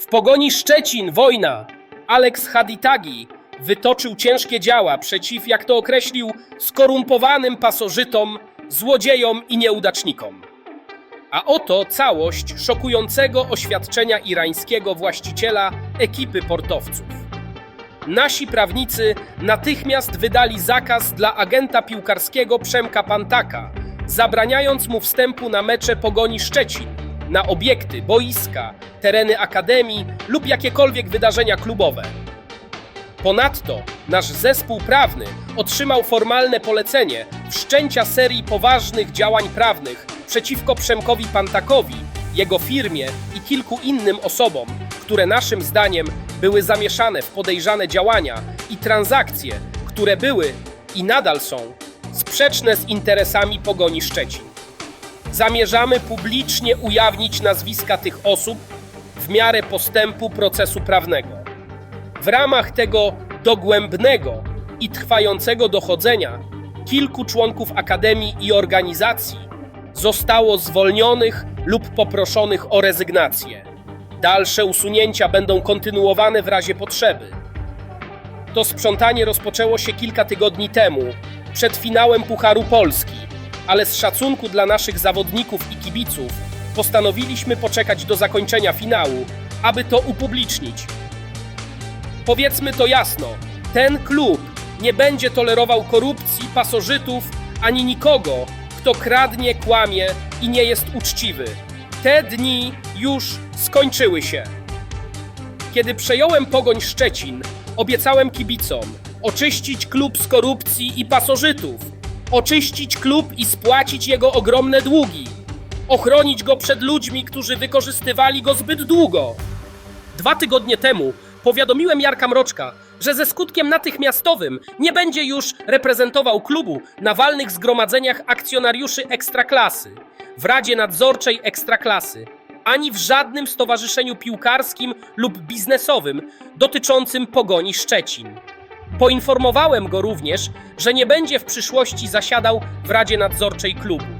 W pogoni Szczecin, wojna. Alex Haditagi wytoczył ciężkie działa przeciw, jak to określił, skorumpowanym pasożytom, złodziejom i nieudacznikom. A oto całość szokującego oświadczenia irańskiego właściciela ekipy portowców. Nasi prawnicy natychmiast wydali zakaz dla agenta piłkarskiego Przemka Pantaka, zabraniając mu wstępu na mecze Pogoni Szczecin, na obiekty, boiska, tereny akademii lub jakiekolwiek wydarzenia klubowe. Ponadto nasz zespół prawny otrzymał formalne polecenie wszczęcia serii poważnych działań prawnych przeciwko Przemkowi Pantakowi, jego firmie i kilku innym osobom, które naszym zdaniem były zamieszane w podejrzane działania i transakcje, które były i nadal są sprzeczne z interesami pogoni Szczecin. Zamierzamy publicznie ujawnić nazwiska tych osób w miarę postępu procesu prawnego. W ramach tego dogłębnego i trwającego dochodzenia kilku członków Akademii i organizacji zostało zwolnionych lub poproszonych o rezygnację. Dalsze usunięcia będą kontynuowane w razie potrzeby. To sprzątanie rozpoczęło się kilka tygodni temu, przed finałem Pucharu Polski, ale z szacunku dla naszych zawodników i kibiców postanowiliśmy poczekać do zakończenia finału, aby to upublicznić. Powiedzmy to jasno, ten klub nie będzie tolerował korupcji, pasożytów ani nikogo, kto kradnie, kłamie i nie jest uczciwy. Te dni już skończyły się. Kiedy przejąłem Pogoń Szczecin, obiecałem kibicom oczyścić klub z korupcji i pasożytów, oczyścić klub i spłacić jego ogromne długi, ochronić go przed ludźmi, którzy wykorzystywali go zbyt długo. Dwa tygodnie temu powiadomiłem Jarka Mroczka, że ze skutkiem natychmiastowym nie będzie już reprezentował klubu na walnych zgromadzeniach akcjonariuszy Ekstraklasy, w Radzie Nadzorczej Ekstraklasy, ani w żadnym stowarzyszeniu piłkarskim lub biznesowym dotyczącym pogoni Szczecin. Poinformowałem go również, że nie będzie w przyszłości zasiadał w Radzie Nadzorczej klubu.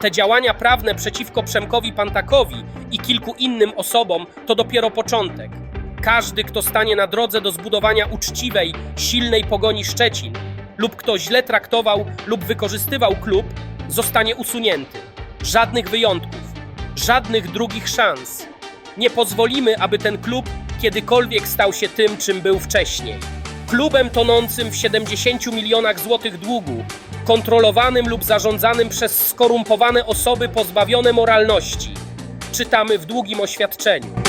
Te działania prawne przeciwko Przemkowi Pantakowi i kilku innym osobom to dopiero początek. Każdy, kto stanie na drodze do zbudowania uczciwej, silnej pogoni Szczecin, lub kto źle traktował lub wykorzystywał klub, zostanie usunięty. Żadnych wyjątków, żadnych drugich szans. Nie pozwolimy, aby ten klub kiedykolwiek stał się tym, czym był wcześniej. Klubem tonącym w 70 milionach złotych długu, kontrolowanym lub zarządzanym przez skorumpowane osoby pozbawione moralności. Czytamy w długim oświadczeniu.